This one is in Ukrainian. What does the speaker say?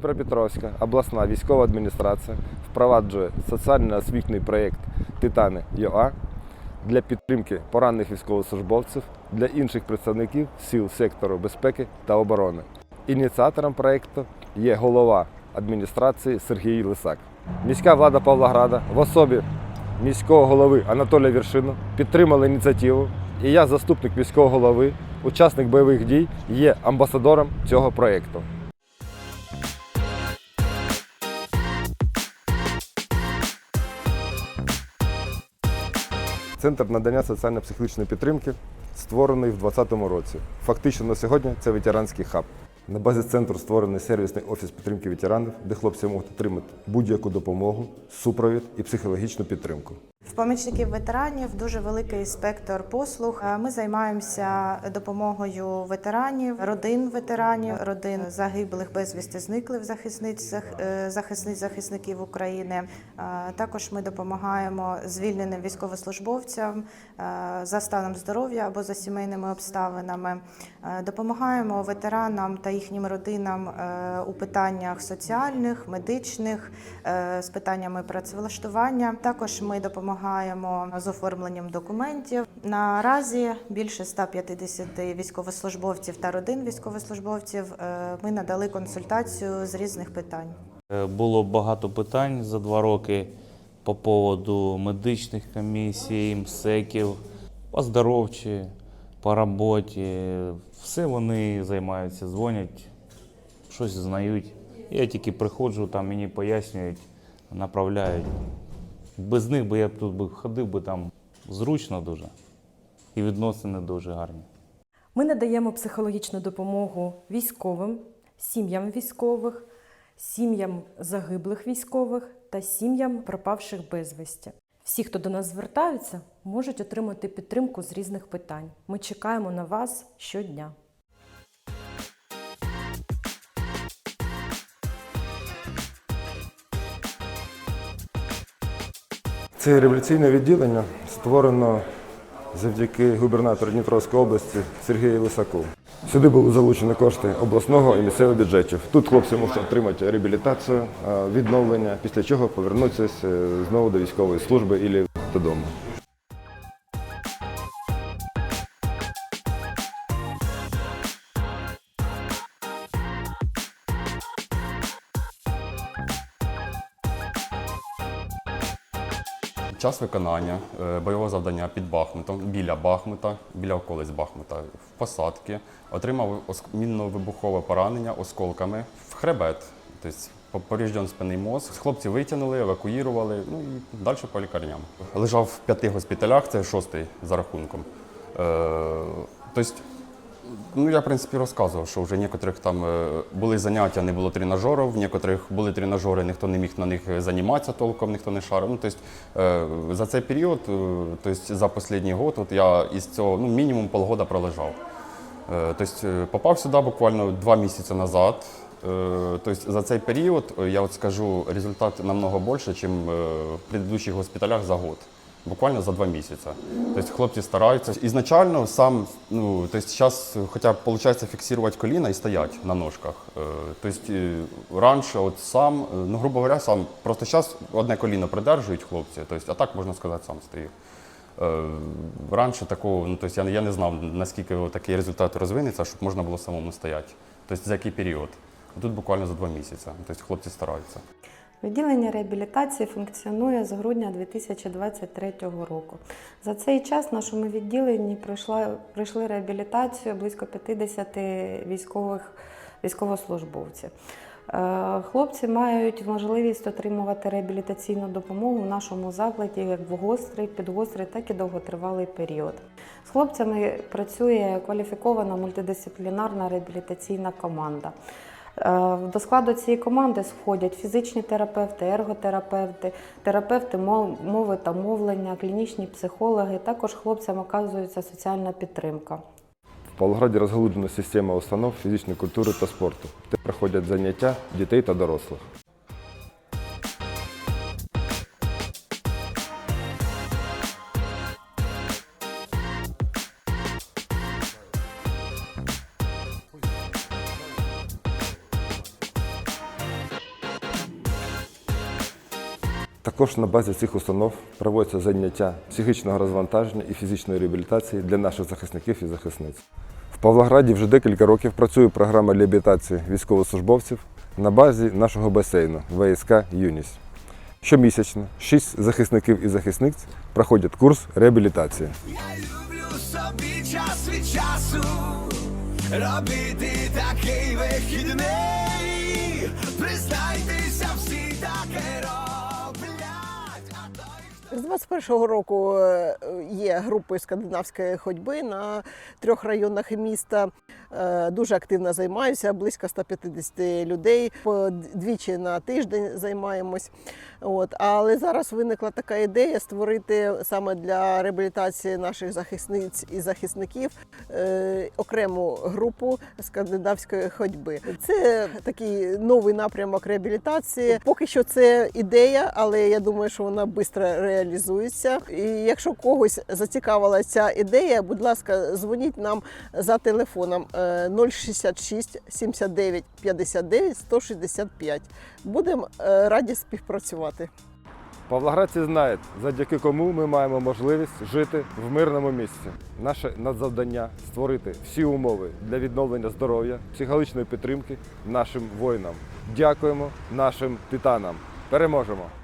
Дніпропетровська обласна військова адміністрація впроваджує соціально-освітній проєкт Титани ЮА для підтримки поранених військовослужбовців для інших представників сил сектору безпеки та оборони. Ініціатором проєкту є голова адміністрації Сергій Лисак. Міська влада Павлограда в особі міського голови Анатолія Віршину підтримала ініціативу, і я, заступник міського голови, учасник бойових дій, є амбасадором цього проєкту. Центр надання соціально-психологічної підтримки створений в 2020 році. Фактично на сьогодні це ветеранський хаб. На базі центру створений сервісний офіс підтримки ветеранів, де хлопці можуть отримати будь-яку допомогу, супровід і психологічну підтримку. В помічників ветеранів дуже великий спектр послуг. Е, Ми займаємося допомогою ветеранів, родин ветеранів, родин загиблих безвісти зниклих захисниць е, захисниць захисників України. Е, Також ми допомагаємо звільненим військовослужбовцям за станом здоров'я або за сімейними обставинами. Допомагаємо ветеранам та їхнім родинам у питаннях соціальних, медичних, з питаннями працевлаштування. Також ми допомагаємо з оформленням документів. Наразі більше 150 військовослужбовців та родин військовослужбовців е, ми надали консультацію з різних питань. Е, Було багато питань за два роки по поводу медичних комісій, МСЕКів, оздоровчі, по роботі. Все вони займаються, дзвонять, щось знають. Я тільки приходжу, там мені пояснюють, направляють. Без них би я тут би ходив би там зручно дуже. І відносини дуже гарні. Ми надаємо психологічну допомогу військовим, сім'ям військових, сім'ям загиблих військових та сім'ям пропавших безвісті. Всі, хто до нас звертаються, можуть отримати підтримку з різних питань. Ми чекаємо на вас щодня. Це революційне відділення створено завдяки губернатору Дніпровської області Сергію Лисаку. Сюди були залучені кошти обласного і місцевого бюджетів. Тут хлопці можуть отримати реабілітацію, відновлення, після чого повернутися е, знову до військової служби і додому. Час виконання е, бойового завдання під Бахмутом, біля Бахмута, біля околиць Бахмута, в посадки. Отримав мінно-вибухове поранення осколками в хребет. Тобто поврежден спинний мозк. Хлопці витягнули, евакуїрували, ну і далі по лікарням. Лежав в п'яти госпіталях, це шостий за рахунком. Е, Тобто Ну, я, в принципі, розказував, що вже некоторих там е, були заняття, не було тренажерів, в некоторих були тренажери, ніхто не міг на них займатися толком, ніхто не шарив. Ну, тобто, е, за цей період, е, тобто, за останній год, от я із цього ну, мінімум полгода пролежав. Е, Тобто, е, попав сюди буквально два місяці назад. Е, Тобто, за цей період, е, я от скажу, результат намного більше, ніж в предыдущих госпіталях за год. Буквально за два місяці. Тобто хлопці стараються. Ізначально сам, ну, тобто зараз хоча б виходить фіксувати коліна і стоять на ножках. Е, Тобто е, раніше от сам, е, ну, грубо говоря, сам, просто зараз одне коліно придержують хлопці, тобто, а так можна сказати, сам стою. Раніше такого, ну, тобто, я, я не знав, наскільки такий результат розвинеться, щоб можна було самому стояти. Тобто за який період. Тут буквально за два місяці. Тобто хлопці стараються. Відділення реабілітації функціонує з грудня 2023 року. За цей час в нашому відділенні пройшла, пройшли реабілітацію близько 50 військових, військовослужбовців. Е, Хлопці мають можливість отримувати реабілітаційну допомогу в нашому закладі як в гострий, підгострий, так і довготривалий період. З хлопцями працює кваліфікована мультидисциплінарна реабілітаційна команда. Е, До складу цієї команди входять фізичні терапевти, ерготерапевти, терапевти мови та мовлення, клінічні психологи. Також хлопцям оказується соціальна підтримка. В Павлограді розгалужена система установ фізичної культури та спорту, де проходять заняття дітей та дорослих. Також на базі цих установ проводяться заняття психічного розвантаження і фізичної реабілітації для наших захисників і захисниць. В Павлограді вже декілька років працює програма реабілітації військовослужбовців на базі нашого басейну ВСК Юність. Щомісячно шість захисників і захисниць проходять курс реабілітації. Я люблю собі час від часу робити такий вихідний. Признайтеся, З 21-го року е, є групою скандинавської ходьби на трьох районах міста. Е, Дуже активно займаюся, близько 150 людей. Двічі на тиждень займаємось. От. Але зараз виникла така ідея створити саме для реабілітації наших захисниць і захисників е, окрему групу скандинавської ходьби. Це такий новий напрямок реабілітації. Поки що це ідея, але я думаю, що вона швидко реалізується. І якщо когось зацікавила ця ідея, будь ласка, дзвоніть нам за телефоном е, 066 79 59 165. Будемо раді співпрацювати. Павлоградці знають, завдяки кому ми маємо можливість жити в мирному місці. Наше надзавдання створити всі умови для відновлення здоров'я, психологічної підтримки нашим воїнам. Дякуємо нашим титанам. Переможемо!